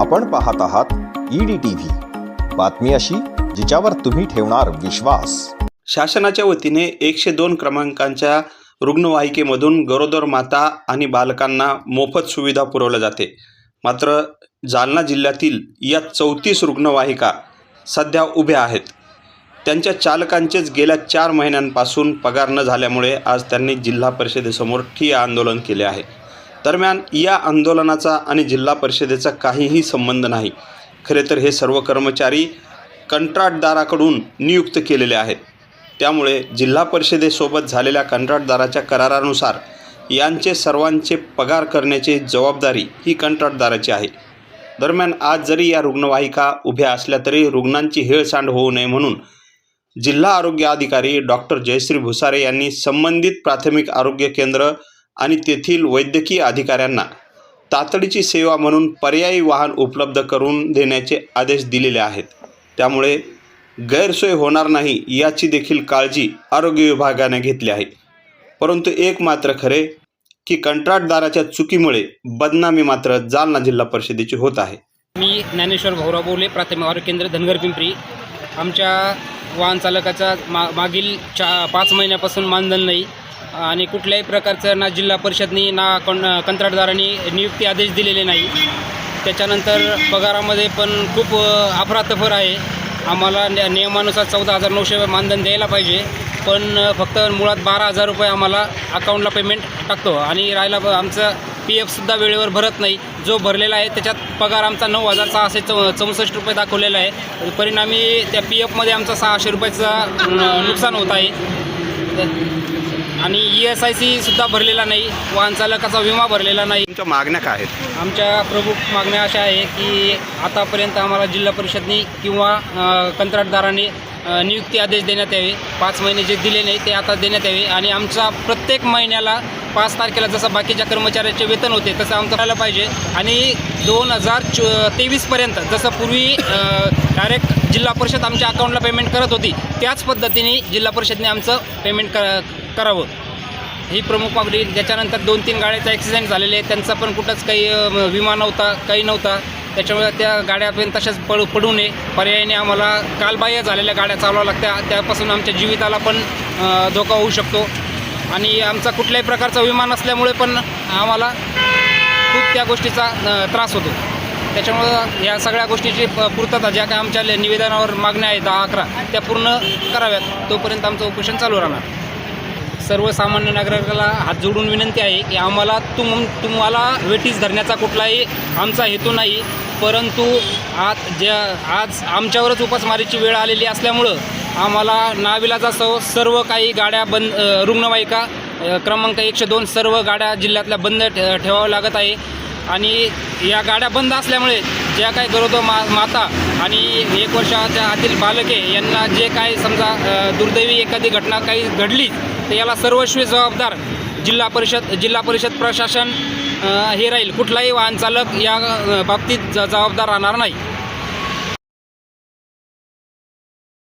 आपण पाहत आहात ईडी टीव्ही बातमी अशी जिच्यावर तुम्ही ठेवणार विश्वास. शासनाच्या वतीने एकशे दोन क्रमांकांच्या रुग्णवाहिकेमधून गरोदर माता आणि बालकांना मोफत सुविधा पुरवल्या जाते. मात्र जालना जिल्ह्यातील या चौतीस रुग्णवाहिका सध्या उभ्या आहेत. त्यांच्या चालकांचेच गेल्या चार महिन्यांपासून पगार न झाल्यामुळे आज त्यांनी जिल्हा परिषदेसमोर ठिय्या आंदोलन केले आहे. दरम्यान या आंदोलनाचा आणि जिल्हा परिषदेचा काहीही संबंध नाही. खरे तर हे सर्व कर्मचारी कंत्राटदाराकडून नियुक्त केलेले आहेत. त्यामुळे जिल्हा परिषदेसोबत झालेल्या कंत्राटदाराच्या करारानुसार यांचे सर्वांचे पगार करण्याची जबाबदारी ही कंत्राटदाराची आहे. दरम्यान आज जरी या रुग्णवाहिका उभ्या असल्या तरी रुग्णांची हेळसांड होऊ नये म्हणून जिल्हा आरोग्य अधिकारी डॉक्टर जयश्री भुसारे यांनी संबंधित प्राथमिक आरोग्य केंद्र आणि तेथील वैद्यकीय अधिकाऱ्यांना तातडीची सेवा म्हणून पर्यायी वाहन उपलब्ध करून देण्याचे आदेश दिलेले आहेत. त्यामुळे गैरसोय होणार नाही याची देखील काळजी आरोग्य विभागाने घेतली आहे. परंतु एक मात्र खरे की कंत्राटदाराच्या चुकीमुळे बदनामी मात्र जालना जिल्हा परिषदेची होत आहे. मी ज्ञानेश्वर भाऊराव बोले प्राथमिक आरोग्य केंद्र धनगर पिंपरी. आमच्या वाहन चालकाचा मा मागील चा पाच महिन्यापासून मानधन नाही. आणि कुठल्याही प्रकारचं ना जिल्हा परिषदनी ना कं कंत्राटदारांनी नियुक्ती आदेश दिलेले नाही. त्याच्यानंतर पगारामध्ये पण खूप अफरातफर आहे. आम्हाला नियमानुसार चौदा हजार नऊशे रुपये मानधन द्यायला पाहिजे. पण फक्त मुळात बारा हजार रुपये आम्हाला अकाउंटला पेमेंट टाकतो. आणि राहिला ब- आमचं पी एफसुद्धा वेळेवर भरत नाही. जो भरलेला आहे त्याच्यात पगार आमचा नऊ हजार सहाशे चौ चौसष्ट रुपये दाखवलेला आहे. परिणामी त्या पी एफमध्ये आमचा सहाशे रुपयाचा नुकसान होत आहे. आणि ई एस आय सीसुद्धा भरलेला नाही वाहन चालकाचा विमा भरलेला नाही. तुमच्या मागण्या काय आहेत? आमच्या प्रमुख मागण्या अशा आहे की आतापर्यंत आम्हाला जिल्हा परिषदनी किंवा अ, कंत्राटदारांनी अ, नियुक्ती आदेश देण्यात यावे. पाच महिने जे दिले नाही ते आता देण्यात यावे. आणि आमचा प्रत्येक महिन्याला पाच तारखेला जसं बाकीच्या कर्मचाऱ्याचे वेतन होते तसं आमचं करायला पाहिजे. आणि दोन हजार चो तेवीसपर्यंत जसं पूर्वी डायरेक्ट जिल्हा परिषद आमच्या अकाउंटला पेमेंट करत होती त्याच पद्धतीने जिल्हा परिषदने आमचं पेमेंट कर करावं. ही प्रमुख मागणी त्याच्यानंतर दोन तीन गाड्याचा ॲक्सिडेंट झालेले आहे त्यांचा पण कुठंच काही विमा नव्हता काही नव्हता. त्याच्यामुळे त्या गाड्या पण तशाच पडू पडू नये. पर्यायाने आम्हाला कालबाह्य झालेल्या गाड्या चालवाव्या लागत्या. त्यापासून आमच्या जीविताला पण धोका होऊ शकतो. आणि आमचा कुठल्याही प्रकारचा विमा नसल्यामुळे पण आम्हाला खूप त्या गोष्टीचा त्रास होतो. त्याच्यामुळं या सगळ्या गोष्टीची पूर्तता ज्या काय आमच्या निवेदनावर मागण्या आहेत दहा अकरा त्या पूर्ण कराव्यात. तोपर्यंत आमचं उपोषण चालू राहणार. सर्वसामान्य नागरिकाला हात जोडून विनंती आहे की आम्हाला तुम तुम्हाला वेटीस धरण्याचा कुठलाही आमचा हेतू नाही परंतु आज ज्या आज आमच्यावरच उपासमारीची वेळ आलेली असल्यामुळं आम्हाला नाविलाजासह सर्व काही गाड्या बंद रुग्णवाहिका क्रमांक एकशे दोन सर्व गाड्या जिल्ह्यातल्या बंद ठेवाव्या लागत आहे. आणि या गाड्या बंद असल्यामुळे ज्या काही गरोदर मा माता आणि एक वर्षाच्या आतील बालके यांना जे काय समजा दुर्दैवी एखादी घटना काही घडली तर याला सर्वस्वी जबाबदार जिल्हा परिषद जिल्हा परिषद प्रशासन हे राहील. कुठलाही वाहन चालक या बाबतीत ज- जबाबदार राहणार नाही.